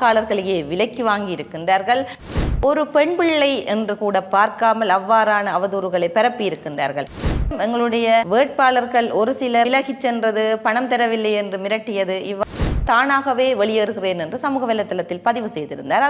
வாக்காளர்களையே விலைக்கு வாங்கி இருக்கின்றார்கள். ஒரு பெண் பிள்ளை என்று கூட பார்க்காமல் அவ்வாறான அவதூறுகளை பரப்பி இருக்கின்றார்கள். எங்களுடைய வேட்பாளர்கள் ஒரு சிலர் விலகிச் சென்றது பணம் தரவில்லை என்று மிரட்டியது இவ் தானாகவே வெளியேறுகிறேன் என்று சமூக வலைத்தளத்தில் பதிவு செய்திருந்தார்.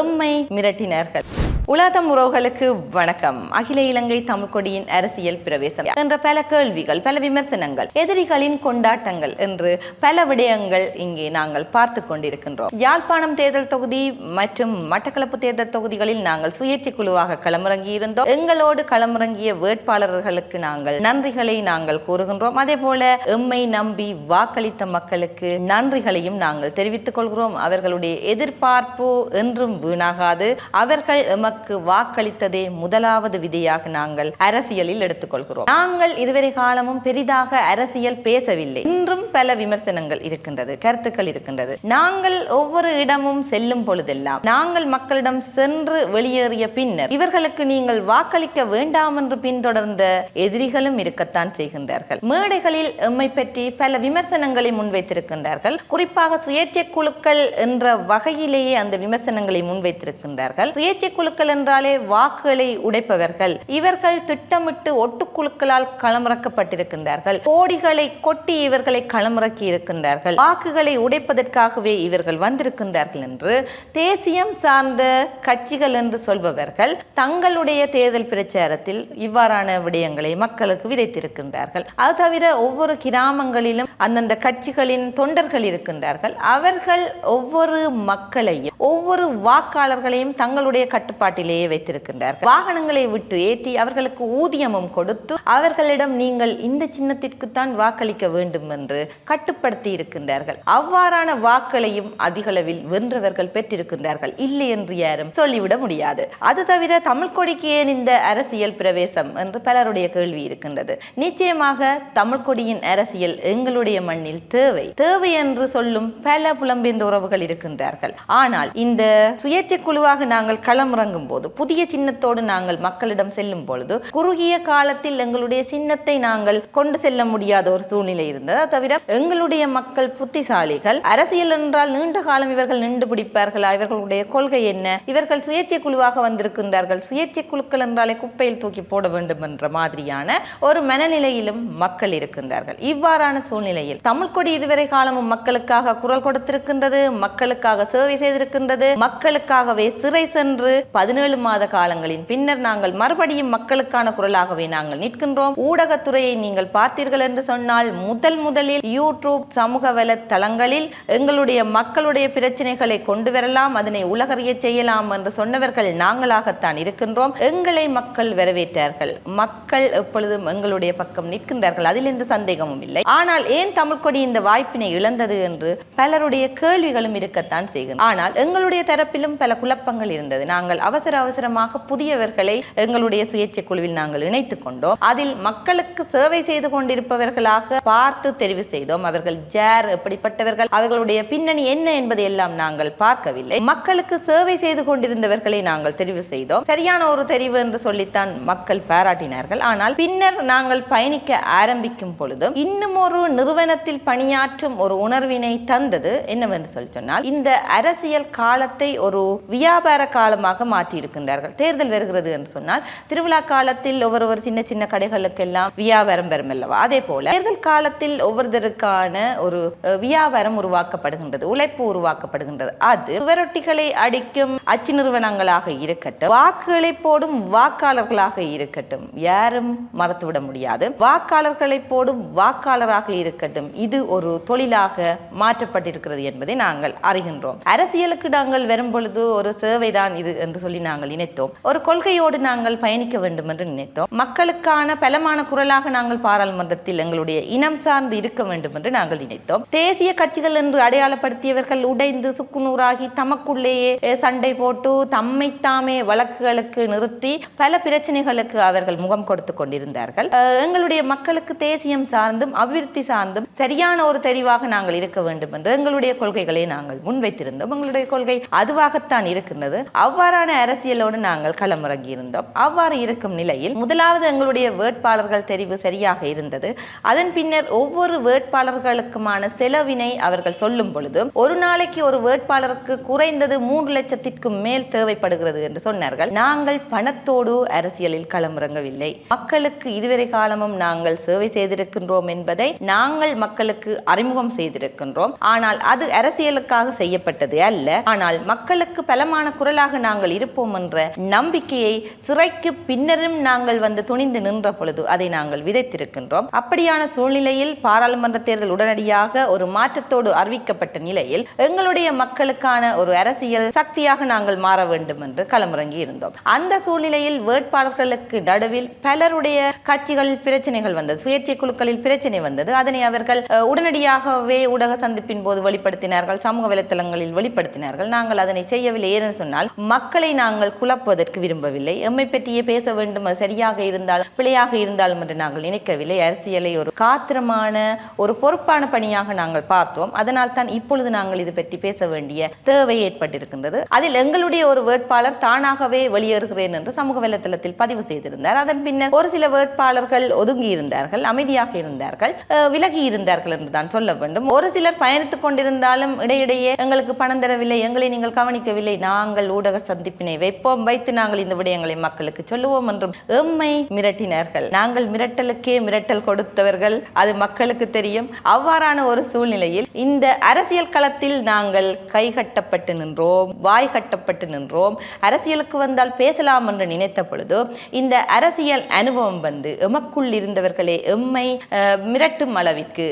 எம்மை மிரட்டினார்கள். உலகம் உறவுகளுக்கு வணக்கம். அகில இலங்கை தமிழ்கொடியின் அரசியல் பிரவேசம் என்ற பல கேள்விகள் பல விமர்சனங்கள் எதிரிகளின் கொண்டாட்டங்கள் என்று பல விடயங்கள் இங்கே நாங்கள் பார்த்து கொண்டிருக்கின்றோம். யாழ்ப்பாணம் தேர்தல் தொகுதி மற்றும் மட்டக்களப்பு தேர்தல் தொகுதிகளில் நாங்கள் சுயேட்சை குழுவாக களமிறங்கி இருந்தோம். எங்களோடு களமிறங்கிய வேட்பாளர்களுக்கு நாங்கள் நன்றிகளை நாங்கள் கூறுகின்றோம். அதே போல எம்மை நம்பி வாக்களித்த மக்களுக்கு நன்றிகளையும் நாங்கள் தெரிவித்துக் கொள்கிறோம். அவர்களுடைய எதிர்பார்ப்பு என்றும் வீணாகாது. அவர்கள் எமக்கு வாக்களித்ததே முதலாவது விதியாக நாங்கள் அரசியலில் எடுத்துக்கொள்கிறோம். நாங்கள் இதுவரை காலமும் பெரிதாக அரசியல் பேசவில்லை. இன்றும் பல விமர்சனங்கள் இருக்கின்றது கருத்துக்கள் இருக்கின்றது. நாங்கள் ஒவ்வொரு இடமும் செல்லும் பொழுதெல்லாம் நாங்கள் மக்களிடம் சென்று வெளியேறிய பின்னர் இவர்களுக்கு நீங்கள் வாக்களிக்க வேண்டாம் என்று பின்தொடர்ந்த எதிரிகளும் இருக்கத்தான் செய்கின்றார்கள். மேடைகளில் எம்மை பற்றி பல விமர்சனங்களை முன்வைத்திருக்கின்றார்கள். குறிப்பாக சுயேட்சை குழுக்கள் என்ற வகையிலேயே அந்த விமர்சனங்களை முன்வைத்திருக்கின்றார்கள். சுயேட்சை குழுக்கள் என்றாலே வாக்குகளை உடைப்பவர்கள். இவர்கள் திட்டமிட்டு ஒட்டுக்குழுக்களால் களமிறக்கப்பட்டிருக்கின்றார்கள். கோடிகளை கொட்டி இவர்களை களமிறக்கி இருக்கின்றார்கள் வாக்குகளை உடைப்பதற்காகவே இவர்கள் வந்திருக்கின்றார்கள் என்று தேசியம் சார்ந்த கட்சிகள் என்று சொல்பவர்கள் தங்களுடைய தேர்தல் பிரச்சாரத்தில் இவ்வாறான விடயங்களை மக்களுக்கு விதைத்திருக்கின்றார்கள். அது தவிர ஒவ்வொரு கிராமங்களிலும் அந்தந்த கட்சிகளின் தொண்டர்கள் இருக்கின்றார்கள். அவர்கள் ஒவ்வொரு மக்களையும் ஒவ்வொரு வாக்காளர்களையும் தங்களுடைய கட்டுப்பாட்டு கட்டுப்பாட்டிலேயே வைத்திருக்கின்றார்கள். வாகனங்களை விட்டு ஏற்றி அவர்களுக்கு ஊதியமும் கொடுத்து அவர்களிடம் நீங்கள் இந்த சின்னத்திற்கு தான் வாக்களிக்க வேண்டும் என்று கட்டுப்படுத்தி இருக்கின்றார்கள். அவ்வாறான வாக்களையும் அதிகளவில் வென்றவர்கள் பெற்றிருக்கின்றார்கள். இல்லை என்று யாரும் சொல்லிவிட முடியாது. அது தவிர தமிழ் கொடிக்கு ஏன் இந்த அரசியல் பிரவேசம் என்று பலருடைய கேள்வி இருக்கின்றது. நிச்சயமாக தமிழ் கொடியின் அரசியல் எங்களுடைய மண்ணில் தேவை. தேவை என்று சொல்லும் பல புலம்பெயர்ந்த உறவுகள் இருக்கின்றார்கள். ஆனால் இந்த சுயேட்சை குழுவாக நாங்கள் களமிறங்கும் போது புதிய சின்னத்தோடு நாங்கள் மக்களிடம் செல்லும் பொழுது குறுகிய காலத்தில் எங்களுடைய சின்னத்தை நாங்கள் கொண்டு செல்ல முடியாத ஒரு சூழ்நிலை இருந்தது. தவிர எங்களுடைய மக்கள் புத்திசாலிகள் அரசியல் என்றால் நீண்ட காலம் இவர்கள் நின்று பிடிப்பார்களா? இவர்களுடைய கொள்கை என்ன? இவர்கள் சுயேட்சை குழுவாக வந்திருக்கின்றார்கள். சுயேட்சை குழுக்கள் என்றாலே குப்பையில் தூக்கி போட வேண்டும் என்ற மாதிரியான ஒரு மனநிலையிலும் மக்கள் இருக்கின்றார்கள். இவ்வாறான சூழ்நிலையில் தமிழ் கொடி இதுவரை காலமும் மக்களுக்காக குரல் கொடுத்திருக்கின்றது மக்களுக்காக சேவை செய்திருக்கின்றது மக்களுக்காகவே சிறை சென்று பதினேழு மாத காலங்களின் பின்னர் நாங்கள் மறுபடியும் மக்களுக்கான குரலாகவே நாங்கள் நிற்கின்றோம். ஊடகத்துறையை நீங்கள் பார்த்தீர்கள் என்று சொன்னால் முதல் முதலில் யூடியூப் சமூக வலைத்தளங்களில் எங்களுடைய மக்களுடைய பிரச்சனைகளை கொண்டு வரலாம் அதனை உலகறிய செய்யலாம் என்று சொன்னவர்கள் நாங்களாகத்தான் இருக்கின்றோம். எங்களை மக்கள் வரவேற்றார்கள். மக்கள் எப்பொழுதும் எங்களுடைய பக்கம் நிற்கின்றார்கள். அதில் எந்த சந்தேகமும் இல்லை. ஆனால் ஏன் தமிழ் கொடி இந்த வாய்ப்பினை இழந்தது என்று பலருடைய கேள்விகளும் இருக்கத்தான் செய்கின்றன. ஆனால் எங்களுடைய தரப்பிலும் பல குழப்பங்கள் இருந்தது. நாங்கள் அவசர அவசரமாக புதியவர்களை எங்களுடைய சுயேட்சை குழுவில் நாங்கள் இணைத்துக் கொண்டோம். அதில் மக்களுக்கு சேவை செய்து கொண்டிருப்பவர்களாக பார்த்து தெரிவு செய்தோம். அவர்கள் ஜேர் எப்படிப்பட்டவர்கள் அவர்களுடைய பின்னணி என்ன என்பதை எல்லாம் நாங்கள் பார்க்கவில்லை. மக்களுக்கு சேவை செய்து கொண்டிருந்தவர்களை நாங்கள் தெரிவு செய்தோம். சரியான ஒரு தெரிவு என்று சொல்லித்தான் மக்கள் பாராட்டினார்கள். ஆனால் பின்னர் நாங்கள் பயணிக்க ஆரம்பிக்கும் பொழுதும் இன்னும் ஒரு நிறுவனத்தில் பணியாற்றும் ஒரு உணர்வினை தந்தது. என்னவென்று சொல்லி சொன்னால் இந்த அரசியல் காலத்தை ஒரு வியாபார காலமாக மாற்றி இருக்கின்றார்கள் தேர்தல் வருகிறது என்று சொன்னால் திருவிழா காலத்தில் ஒவ்வொரு ஒரு சின்ன சின்ன கடைகளுக்கெல்லாம் வியாபாரம் வரும் அல்லவா? அதே போல தேர்தல் காலத்தில் ஒவ்வொருத்தருக்கான ஒரு வியாபாரம் உருவாக்கப்படுகின்றது உழைப்பு உருவாக்கப்படுகின்றது. அது சுவரொட்டிகளை அடிக்கும் அச்சு நிறுவனங்களாக இருக்கட்டும் வாக்குகளை போடும் வாக்காளர்களாக இருக்கட்டும். யாரும் மறத்துவிட முடியாது. வாக்காளர்களை போடும் வாக்காளராக இருக்கட்டும். இது ஒரு தொழிலாக மாற்றப்பட்டிருக்கிறது என்பதை நாங்கள் அறிகின்றோம். அரசியலுக்கு நாங்கள் வரும் பொழுது ஒரு சேவைதான் இது என்று சொல்லி நாங்கள் நினைத்தோம். ஒரு கொள்கையோடு நாங்கள் பயணிக்க வேண்டும் என்று நினைத்தோம். மக்களுக்கான பலமான குரலாக நாங்கள் பாராளுமன்றத்தில் எங்களுடைய இனம் சார்ந்து இருக்க வேண்டும் என்று நாங்கள் நினைத்தோம். தேசிய கட்சிகள் என்று அடையாளப்படுத்தியவர்கள் உடைந்து சுக்குநூறாகி தமக்குள்ளேயே சண்டை போட்டு தம்மைத்தாமே வழக்குகளுக்கு நிறுத்தி பல பிரச்சனைகளுக்கு அவர்கள் முகம் கொடுத்து கொண்டிருந்தார்கள். எங்களுடைய மக்களுக்கு தேசியம் சார்ந்தும் அபிவிருத்தி சார்ந்தும் சரியான ஒரு தெரிவாக நாங்கள் இருக்க வேண்டும் என்று எங்களுடைய கொள்கைகளை நாங்கள் முன்வைத்திருந்தோம். எங்களுடைய கொள்கை அதுவாகத்தான் இருக்கின்றது. அவ்வாறான அரசியலோடு நாங்கள் களமிறங்கி இருந்தோம். அவ்வாறு இருக்கும் நிலையில் முதலாவது எங்களுடைய வேட்பாளர்கள் தெரிவு சரியாக இருந்தது. அதன் பின்னர் ஒவ்வொரு வேட்பாளர்களுக்குமான செலவினை அவர்கள் சொல்லும் பொழுது ஒரு நாளைக்கு ஒரு வேட்பாளருக்கு குறைந்தது மூன்று லட்சத்திற்கும் மேல் தேவைப்படுகிறது என்று சொன்னார்கள். நாங்கள் பணத்தோடு அரசியலில் களமிறங்கவில்லை. மக்களுக்கு இதுவரை காலமும் நாங்கள் சேவை செய்திருக்கின்றோம் என்பதை நாங்கள் மக்களுக்கு அறிமுகம் செய்திருக்கின்றோம். ஆனால் அது அரசியலுக்காக செய்யப்பட்டது அல்ல. ஆனால் மக்களுக்கு பலமான குரலாக நாங்கள் இருப்போம். என்ற நம்பிக்கையை சிறைக்கு பின்னரும் நாங்கள் வந்து துணிந்து நின்ற பொழுது அதை நாங்கள் விதைத்திருக்கின்றோம். அப்படியான சூழ்நிலையில் பாராளுமன்ற தேர்தல் உடனடியாக ஒரு மாற்றத்தோடு அறிவிக்கப்பட்ட நிலையில் எங்களுடைய மக்களுக்கான ஒரு அரசியல் சக்தியாக நாங்கள் மாற வேண்டும் என்று களமிறங்கி இருந்தோம். அந்த சூழ்நிலையில் வேட்பாளர்களுக்கு நடுவில் பலருடைய கட்சிகளில் பிரச்சனைகள் வந்தது. சுயேட்சை குழுக்களில் பிரச்சனை வந்தது. அதனை அவர்கள் உடனடியாகவே ஊடக சந்திப்பின் போது வெளிப்படுத்தினார்கள். சமூக வலைத்தளங்களில் வெளிப்படுத்தினார்கள். நாங்கள் அதனை செய்யவில்லை ஏன்னு சொன்னால் மக்களை நாங்கள் குழப்புவதற்கு விரும்பவில்லை. எம்மை பற்றியே பேச வேண்டும். அது சரியாக இருந்தால் பிழையாக இருந்தாலும் என்று நாங்கள் நினைக்கவில்லை. அரசியலை ஒரு காத்திரமான ஒரு பொறுப்பான பணியாக நாங்கள் பார்த்தோம். அதனால் தான் இப்பொழுது நாங்கள் இது பற்றி பேச வேண்டிய தேவை ஏற்பட்டிருக்கின்றது. அதில் எங்களுடைய ஒரு வேட்பாளர் தானாகவே வெளியேறுகிறேன் என்று சமூக வலைத்தளத்தில் பதிவு செய்திருந்தார். அதன் பின்னர் ஒரு சில வேட்பாளர்கள் ஒதுங்கி இருந்தார்கள் அமைதியாக இருந்தார்கள் விலகி இருந்தார்கள் என்று தான் சொல்ல வேண்டும். ஒரு சிலர் பயணித்துக் கொண்டிருந்தாலும் இடையிடையே எங்களுக்கு பணம் தரவில்லை எங்களை நீங்கள் கவனிக்கவில்லை. நாங்கள் ஊடக சந்திப்பினை வைப்போம் வைத்து நாங்கள் இந்த விடயங்களை மக்களுக்கு சொல்லுவோம் என்றும் எம்மை மிரட்டினார்கள். நாங்கள் மிரட்டலுக்கே மிரட்டல் கொடுத்தவர்கள். அது மக்களுக்கு தெரியும். அவ்வாறான ஒரு சூழ்நிலையில் இந்த அரசியல் களத்தில் நாங்கள் கைகட்டப்பட்டு நின்றோம் வாய் கட்டப்பட்டு நின்றோம். அரசியலுக்கு வந்தால் பேசலாம் என்று நினைத்த பொழுது இந்த அரசியல் அனுபவம் வந்து எமக்குள் இருந்தவர்களே எம்மை அஹ், மிரட்டும் அளவிற்கு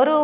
ஒரு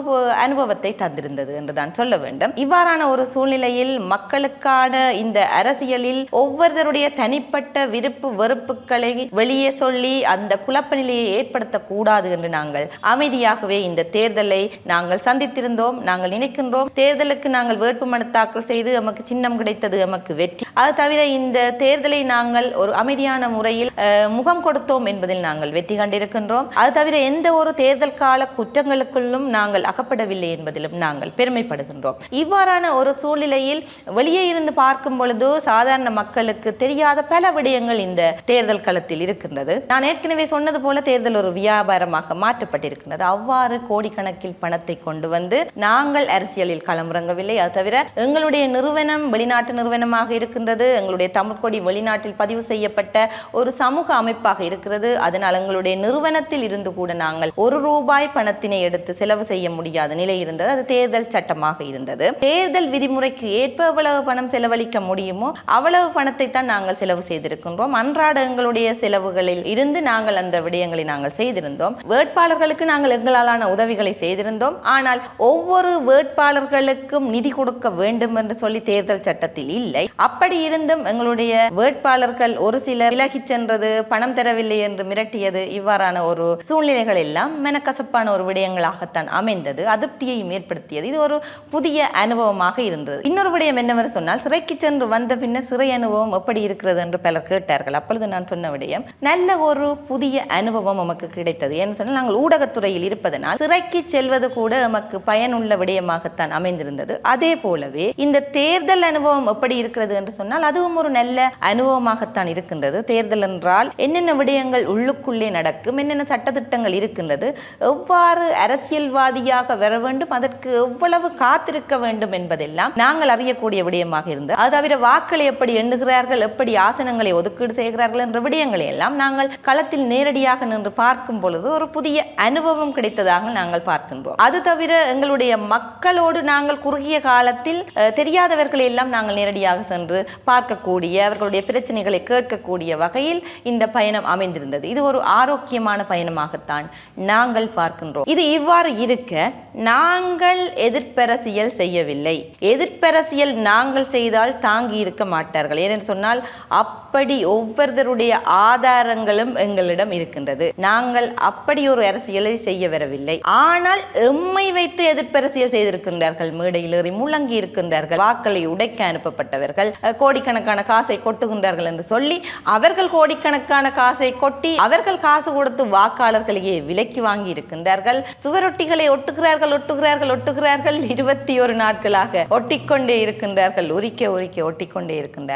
அனுபவத்தை தந்திருந்தது என்றுதான் சொல்ல வேண்டும். இவ்வாறான ஒரு சூழ்நிலையில் மக்களுக்கான இந்த அரசியலில் ஒவ்வொருத்தருடைய தனிப்பட்ட விருப்பு வெறுப்புகளை வெளியே சொல்லி அந்த குழப்ப நிலையை ஏற்படுத்தக்கூடாது என்று நாங்கள் அமைதியாகவே இந்த தேர்தலை நாங்கள் சந்தித்திருந்தோம் நாங்கள் நினைக்கின்றோம். தேர்தலுக்கு நாங்கள் வேட்புமனு தாக்கல் செய்து எமக்கு சின்னம் கிடைத்தது எமக்கு வெற்றி. அது தவிர இந்த தேர்தலை நாங்கள் ஒரு அமைதியான முறையில் முகம் கொடுத்தோம் என்பதில் நாங்கள் வெற்றி கண்டிருக்கின்றோம். அது தவிர எந்த ஒரு தேர்தல் கால குற்றங்களுக்குள்ளும் நாங்கள் அகப்படவில்லை என்பதிலும் நாங்கள் பெருமைப்படுகின்றோம். இவ்வாறான ஒரு சூழ்நிலையில் வெளியே இருந்து பார்க்கும் பொழுது சாதாரண மக்களுக்கு தெரியாத பல விடயங்கள் இந்த தேர்தல் களத்தில் இருக்கின்றது. நான் ஏற்கனவே சொன்னது போல தேர்தல் ஒரு வியாபாரமாக மாற்றப்பட்டிருக்கின்றது. அவ்வாறு கோடிக்கணக்கில் பணத்தை கொண்டு வந்து நாங்கள் அரசியலில் களமிறங்கவில்லை. அது தவிர எங்களுடைய நிறுவனம் வெளிநாட்டு நிறுவனமாக இருக்கின்றது. எங்களுடைய தமிழ் கொடி வெளிநாட்டில் பதிவு செய்யப்பட்ட ஒரு சமூக அமைப்பாக இருக்கிறது. அதனால் எங்களுடைய நிறுவனத்தில் இருந்து கூட நாங்கள் ஒரு ரூபாய் பணத்தினை எடுத்து செலவு செய்ய முடியாத நிலை இருந்தது. அது தேர்தல் சட்டமாக இருந்தது. தேர்தல் விதிமுறைக்கு ஏற்ப எவ்வளவு பணம் செலவழிக்க முடியுமோ அவ்வளவு பணத்தை தான் நாங்கள் செலவு செய்திருக்கின்றோம். அன்றாட எங்களுடைய செலவுகளில் இருந்து நாங்கள் அந்த விடயங்களை நாங்கள் செய்திருந்தோம். வேட்பாளர்களுக்கு நாங்கள் எங்களாலான உதவிகளை செய்திருந்தோம். ஆனால் ஒவ்வொரு வேட்பாளர்களுக்கும் நிதி கொடுக்க வேண்டும் என்று சொல்லி தேர்தல் சட்டத்தில் இல்லை. அப்படி இருந்தும் எங்களுடைய வேட்பாளர்கள் ஒரு சிலர் விலகி சென்றது பணம் தரவில்லை என்று மிரட்டியது இவ்வாறான ஒரு சூழ்நிலைகள் எல்லாம் மெனக்கசப்பான ஒரு விடயங்களாகத்தான் அமைந்தது. அதிருப்தியையும் ஏற்படுத்தியது. இது ஒரு புதிய அனுபவமாக இருந்தது. இன்னொரு விடயம் என்னவென்று சொன்னால் சிறைக்கு சென்று வந்த பின்னர் சிறை அனுபவம் எப்படி இருக்கிறது என்று பலர் கேட்டார்கள். அப்பொழுது நான் சொன்ன விடயம் நல்ல ஒரு புதிய அனுபவம் நமக்கு கிடைத்தது. ஏன்னு சொன்னால் நாங்கள் ஊடகத்துறையில் இருப்பதனால் சிறைக்கு செல்வது கூட நமக்கு பயனுள்ள விடயமாகத்தான் அமைந்திருந்தது. அதே போலவே இந்த தேர்தல் அனுபவம் எப்படி இருக்கிறது என்று சொன்னால் அதுவும் ஒரு நல்ல அனுபவமாகத்தான் இருக்கின்றது. தேர்தல் என்றால் என்னென்ன விடயங்கள் உள்ளுக்குள்ளே நடக்கும் என்னென்ன சட்டத்திட்டங்கள் இருக்கின்றது எவ்வாறு அரசியல்வாதியாக வர வேண்டும் அதற்கு எவ்வளவு காத்திருக்க வேண்டும் என்பதெல்லாம் நாங்கள் அறியக்கூடிய விடயமாக இருந்தது. அது தவிர வாக்களை எப்படி எண்ணுகிறார்கள் எப்படி ஆசனங்களை ஒதுக்கீடு செய்கிறார்கள் என்ற விடயங்களை எல்லாம் நாங்கள் களத்தில் நேரடியாக நின்று பார்க்கும் பொழுது ஒரு புதிய அனுபவம் கிடைத்ததாக நாங்கள் பார்க்கின்றோம். அது தவிர எங்களுடைய மக்களோடு நாங்கள் குறுகிய காலத்தில் தெரியாதவர்களை எல்லாம் நாங்கள் நேரடியாக சென்று பார்க்கக்கூடிய அவர்களுடைய பிரச்சனைகளை கேட்கக்கூடிய வகையில் இந்த பயணம் அமைந்திருந்தது. இது ஒரு ஆரோக்கியமான பயணமாகத்தான் நாங்கள் பார்க்கின்றோம். இது இவ்வாறு இருக்க நாங்கள் எதிர்ப்பரசியல் செய்யவில்லை. எதிர்ப்பரசியல் நாங்கள் செய்தால் தாங்கி இருக்க மாட்டார் மாட்டார்கள் ஏனென்று சொன்னால் அப்படி ஒவ்வொருவருடைய ஆதாரங்களும் எங்களிடம் இருக்கின்றது. நாங்கள் அப்படி ஒரு அரசியலை செய்ய வரவில்லை. ஆனால் எம்மை வைத்து எதிர்ப்பரசியல் செய்திருக்கின்றார்கள். மேடையில் ஏறி முழங்கி இருக்கின்றார்கள். வாக்களை உடைக்க அனுப்பப்பட்டவர்கள் கோடிக்கணக்கான காசை கொட்டுகின்றார்கள் என்று சொல்லி அவர்கள் கோடிக்கணக்கான காசை கொட்டி அவர்கள் காசு கொடுத்து வாக்காளர்களையே விலைக்கு வாங்கி இருக்கின்றார்கள். சுவரொட்டிகளை ஒட்டுகிறார்கள் ஒட்டுகிறார்கள் ஒட்டுகிறார்கள். இருபத்தி ஒரு நாட்களாக ஒட்டிக்கொண்டே இருக்கின்றார்கள். உரிக்க உரிக்க ஒட்டிக்கொண்டே இருக்கின்றார்கள்.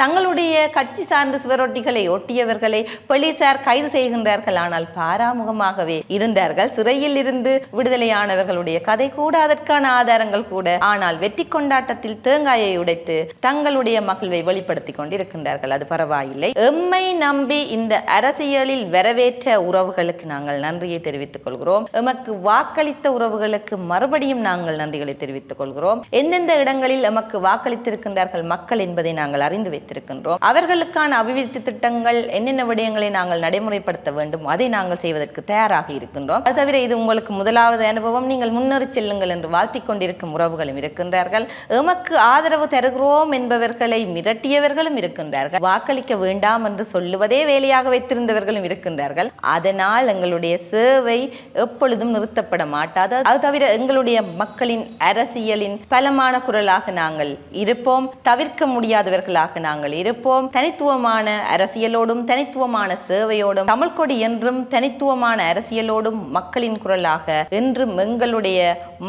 தங்களுடைய கட்சி சார்ந்த சுவரொட்டிகளை ஒட்டியவர்களை போலீசார் கைது செய்கின்றார்கள். ஆனால் பாராமுகமாகவே இருந்தார்கள். சிறையில் இருந்து விடுதலையானவர்களுடைய கதை கூட அதற்கான ஆதாரங்கள் கூட ஆனால் வெற்றி கொண்டாட்டத்தில் தேங்காயை உடைத்து தங்களுடைய மகிழ்வை வெளிப்படுத்தி கொண்டிருக்கின்றார்கள். அது பரவாயில்லை. எம்மை நம்பி இந்த அரசியலில் வரவேற்ற உறவுகளுக்கு நாங்கள் நன்றியை தெரிவித்துக் கொள்கிறோம். எமக்கு வாக்களித்த உறவுகளுக்கு மறுபடியும் நாங்கள் நன்றிகளை தெரிவித்துக் கொள்கிறோம். எந்தெந்த இடங்களில் எமக்கு வாக்களித்திருக்கின்றார்கள் மக்கள் என்பதை நாங்கள் அறிந்து வைத்திருக்கின்றோம். அவர்களுக்கான அபிவிருத்தி திட்டங்கள் என்னென்ன விடயங்களை நாங்கள் நடைமுறைப்படுத்த வேண்டும் அதை நாங்கள் செய்வதற்கு தயாராக இருக்கின்றோம். அது தவிர இது உங்களுக்கு முதலாவது அனுபவம். நீங்கள் முன்னேறி செல்லுங்கள் என்று வாழ்த்திக் கொண்டிருக்கும் உறவுகளும் இருக்கின்றார்கள். எமக்கு ஆதரவு தருகிறோம் என்பவர்களை மிரட்டியவர்களும் இருக்கின்றார்கள். வாக்களிக்க வேண்டாம் என்று சொல்லுவதே வேலையாக வைத்திருந்தவர்களும் இருக்கின்றார்கள். அதனால் எங்களுடைய சேவை எப்பொழுதும் நிறுத்தப்பட மாட்டாது. அது தவிர எங்களுடைய மக்களின் அரசியலின் பலமான குரலாக நாங்கள் இருப்போம். தவிர்க்க முடியாதவர்கள் நண்பர்களாக நாங்கள் இருப்போம். தனித்துவமான அரசியலோடும் தனித்துவமான சேவையோடும் தமிழ் கொடி என்றும் தனித்துவமான அரசியலோடும் மக்களின் குரலாக என்றும் எங்களுடைய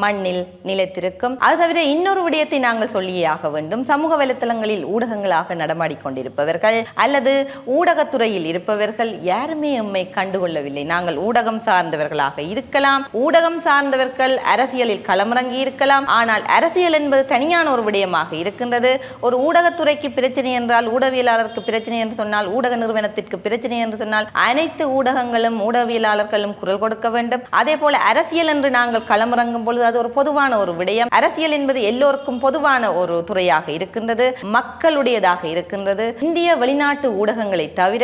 மண்ணில் நிலைத்திருக்கும். அது தவிர இன்னொரு விடயத்தை நாங்கள் சொல்லியே ஆக வேண்டும். சமூக வலைத்தளங்களில் ஊடகங்களாக நடமாடிக்கொண்டிருப்பவர்கள் அல்லது ஊடகத்துறையில் இருப்பவர்கள் யாருமே எம்மை கண்டுகொள்ளவில்லை. நாங்கள் ஊடகம் சார்ந்தவர்களாக இருக்கலாம். ஊடகம் சார்ந்தவர்கள் அரசியலில் களமிறங்கி இருக்கலாம். ஆனால் அரசியல் என்பது தனியான ஒரு விடயமாக இருக்கின்றது. ஒரு ஊடகத்துறைக்கு பிரச்சனை என்றால் ஊடகவியலாளருக்கு பிரச்சனை என்று சொன்னால் ஊடக நிறுவனத்திற்கு பிரச்சனை என்று சொன்னால் அனைத்து ஊடகங்களும் ஊடகவியலாளர்களும் குரல் கொடுக்க வேண்டும். அதே போல அரசியல் என்று நாங்கள் களமிறங்கும் பொழுது அது ஒரு பொதுவான ஒரு விடயம். அரசியல் என்பது எல்லோருக்கும் பொதுவான ஒரு துறையாக இருக்கின்றது மக்களுடையதாக இருக்கின்றது. இந்திய வெளிநாட்டு ஊடகங்களை தவிர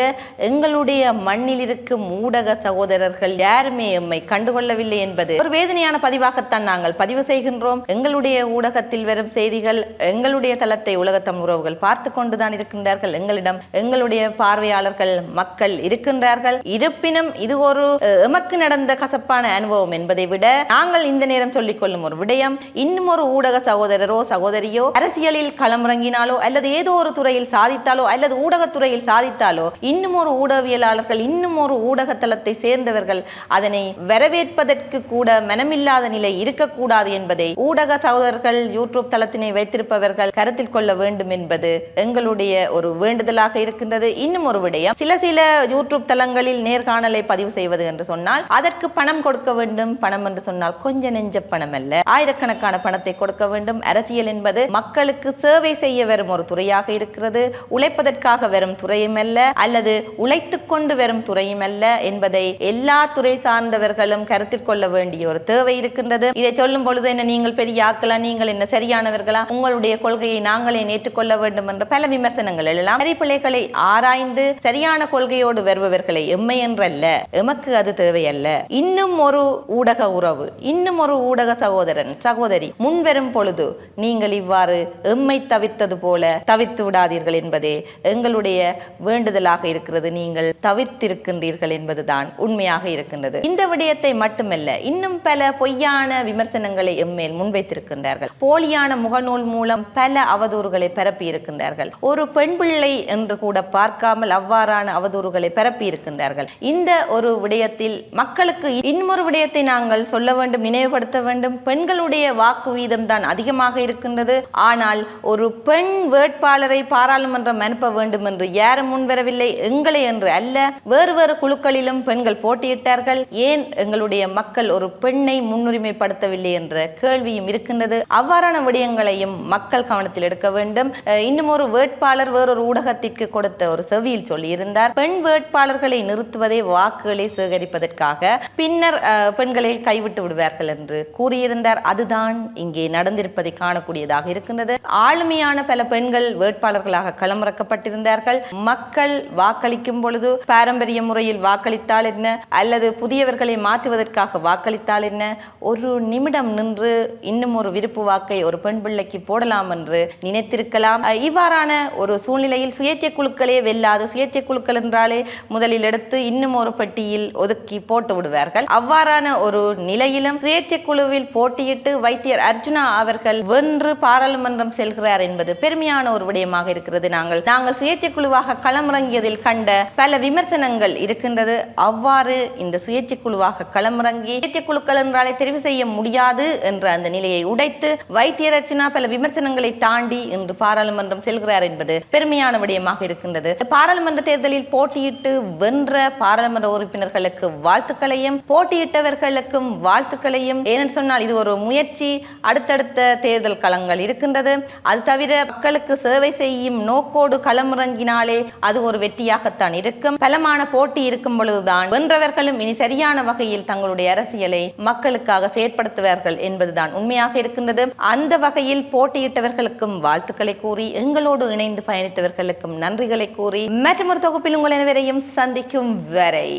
எங்களுடைய மண்ணில் இருக்கும் ஊடக சகோதரர்கள் யாருமே எம்மை கண்டுகொள்ளவில்லை என்பது ஒரு வேதனையான பதிவாகத்தான் நாங்கள் பதிவு செய்கின்றோம். எங்களுடைய ஊடகத்தில் வரும் செய்திகள் எங்களுடைய தளத்தை உலகத்தம் உறவுகள் பார்த்து பார்த்து கொண்டுதான் இருக்கின்றார்கள். எங்களிடம் எங்களுடைய பார்வையாளர்கள் மக்கள் இருக்கின்றார்கள். இருப்பினும் இது ஒரு எமக்கு நடந்த கசப்பான அனுபவம் என்பதை விட நாங்கள் இந்த நேரம் சொல்லிக் கொள்ளும் ஒரு விடயம் இன்னும் ஒரு ஊடக சகோதரரோ சகோதரியோ அரசியலில் களமிறங்கினாலோ அல்லது ஏதோ ஒரு துறையில் சாதித்தாலோ அல்லது ஊடகத்துறையில் சாதித்தாலோ இன்னும் ஒரு ஊடகவியலாளர்கள் இன்னும் ஒரு ஊடக தளத்தை சேர்ந்தவர்கள் அதனை வரவேற்பதற்கு கூட மனமில்லாத நிலை இருக்கக்கூடாது என்பதை ஊடக சகோதரர்கள் யூடியூப் தளத்தினை வைத்திருப்பவர்கள் கருத்தில் கொள்ள வேண்டும் என்பது எங்களுடைய ஒரு வேண்டுதலாக இருக்கின்றது. இன்னும் ஒரு விடயம். சில சில யூடியூப் தளங்களில் நேர்காணலை பதிவு செய்வது என்று சொன்னால் அதற்கு பணம் கொடுக்க வேண்டும். பணம் என்று சொன்னால் கொஞ்ச நெஞ்ச பணம் அல்ல. ஆயிரக்கணக்கான பணத்தை கொடுக்க வேண்டும். அரசியல் என்பது மக்களுக்கு சேவை செய்ய வரும் ஒரு துறையாக இருக்கிறது. உழைப்பதற்காக வரும் துறையும் அல்ல அல்லது உழைத்துக் கொண்டு வரும் துறையும் அல்ல என்பதை எல்லா துறை சார்ந்தவர்களும் கருத்தில் கொள்ள வேண்டிய ஒரு தேவை இருக்கின்றது. இதை சொல்லும் பொழுது என்ன நீங்கள் பெரிய ஆக்கலாம் நீங்கள் என்ன சரியானவர்களா? உங்களுடைய கொள்கையை நாங்களே ஏற்றுக்கொள்ள வேண்டும். வேண்டும் என்ற பல விமர்சனங்கள் எல்லாம் பிள்ளைகளை ஆராய்ந்து சரியான கொள்கையோடு வருபவர்களை எம்மை என்றல்ல. எமக்கு அது தேவையல்ல. இன்னும் ஒரு ஊடக உறவு இன்னும் ஒரு ஊடக சகோதரன் சகோதரி முன்வரும் பொழுது நீங்கள் இவ்வாறு எம்மை தவிர்த்தது போல தவிர்த்து விடாதீர்கள் என்பதே எங்களுடைய வேண்டுதலாக இருக்கிறது. நீங்கள் தவிர்த்திருக்கின்றீர்கள் என்பதுதான் உண்மையாக இருக்கின்றது. இந்த விடயத்தை மட்டுமல்ல இன்னும் பல பொய்யான விமர்சனங்களை எம்மேல் முன்வைத்திருக்கின்றார்கள். போலியான முகநூல் மூலம் பல அவதூறுகளை பரப்பி இருக்கின்றார்கள் ஒரு பெண் பிள்ளை என்று கூட பார்க்காமல் அவ்வாறான அவதூறுகளை பரப்பி இருக்கின்றார்கள் இந்த ஒரு விடயத்தில் மக்களுக்கு இன்னொரு விடயத்தை நாங்கள் சொல்ல வேண்டும் நினைவுபடுத்த வேண்டும். பெண்களுடைய வாக்கு வீதம் தான் அதிகமாக இருக்கின்றது. ஆனால் ஒரு பெண் வேட்பாளரை பாராளுமன்றம் அனுப்ப வேண்டும் என்று யாரும் முன்வரவில்லை. எங்களை என்று அல்ல வேறு வேறு குழுக்களிலும் பெண்கள் போட்டியிட்டார்கள். ஏன் எங்களுடைய மக்கள் ஒரு பெண்ணை முன்னுரிமைப்படுத்தவில்லை என்ற கேள்வியும் இருக்கின்றது. அவ்வாறான விடயங்களையும் மக்கள் கவனத்தில் எடுக்க வேண்டும். இன்னும் மீண்டும் ஒரு வேட்பாளர் வேறொரு ஊடகத்திற்கு கொடுத்த ஒரு செவியில் சொல்லியிருந்தார். பெண் வேட்பாளர்களை நிறுத்துவதே வாக்குகளை சேகரிப்பதற்காக பின்னர் பெண்களை கைவிட்டு விடுவார்கள் என்று கூறியிருந்தார். அதுதான் இங்கே நடந்திருப்பதை காணக்கூடியதாக இருக்கின்றது. ஆளுமையான பல பெண்கள் வேட்பாளர்களாக களமிறக்கப்பட்டிருந்தார்கள். மக்கள் வாக்களிக்கும் பொழுது பாரம்பரிய முறையில் வாக்களித்தால் என்ன? அல்லது புதியவர்களை மாற்றுவதற்காக வாக்களித்தால் என்ன? ஒரு நிமிடம் நின்று இன்னும் ஒரு விருப்பு வாக்கை ஒரு பெண் பிள்ளைக்கு போடலாம் என்று நினைத்திருக்கலாம். இவ்வாறான ஒரு சூழ்நிலையில் சுயேட்சை குழுக்களே வெல்லாது சுயேட்சை குழுக்கள் என்றாலே முதலில் எடுத்து இன்னும் ஒரு பெட்டியில் ஒதுக்கி போட்டு விடுவார்கள். அவ்வாறான ஒரு நிலையிலும் சுயேட்சை குழுவில் போட்டியிட்டு வைத்தியர் அர்ஜுனா அவர்கள் வென்று பாராளுமன்றம் செல்கிறார் என்பது பெருமையான ஒரு விடயமாக இருக்கிறது. நாங்கள் நாங்கள் சுயேட்சை குழுவாக களமிறங்கியதில் கண்ட பல விமர்சனங்கள் இருக்கின்றது. அவ்வாறு இந்த சுயேட்சை குழுவாக களமிறங்கி சுயேட்சை குழுக்கள் என்றாலே தெரிவு செய்ய முடியாது என்ற அந்த நிலையை உடைத்து வைத்திய ரச்சனா பல விமர்சனங்களை தாண்டி இன்று பாராளுமன்றம் செல்கிறார் என்பது பெருமையான விடயமாக இருக்கின்றது. பாராளுமன்ற தேர்தலில் போட்டியிட்டு வென்ற பாராளுமன்ற உறுப்பினர்களுக்கு வாழ்த்துக்களையும் போட்டியிட்டவர்களுக்கும் வாழ்த்துக்களையும். ஏனென்று சொன்னால் இது ஒரு முயற்சி. அடுத்தடுத்த தேர்தல் களங்கள் இருக்கின்றது. அது தவிர மக்களுக்கு சேவை செய்யும் நோக்கோடு களமிறங்கினாலே அது ஒரு வெற்றியாகத்தான் இருக்கும். பலமான போட்டி இருக்கும் பொழுதுதான் வென்றவர்களும் இனி சரியான வகையில் தங்களுடைய அரசியலை மக்களுக்காக செயற்படுத்துவார்கள் என்பதுதான் உண்மையாக இருக்கின்றது. அந்த வகையில் போட்டியிட்டவர்களுக்கும் வாழ்த்துக்களை கூறி எங்களோடு இணைந்து பயணித்தவர்களுக்கும் நன்றிகளை கூறி மற்றொரு தொகுப்பில் உங்கள் அனைவரையும் சந்திக்கும் வரை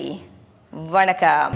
வணக்கம்.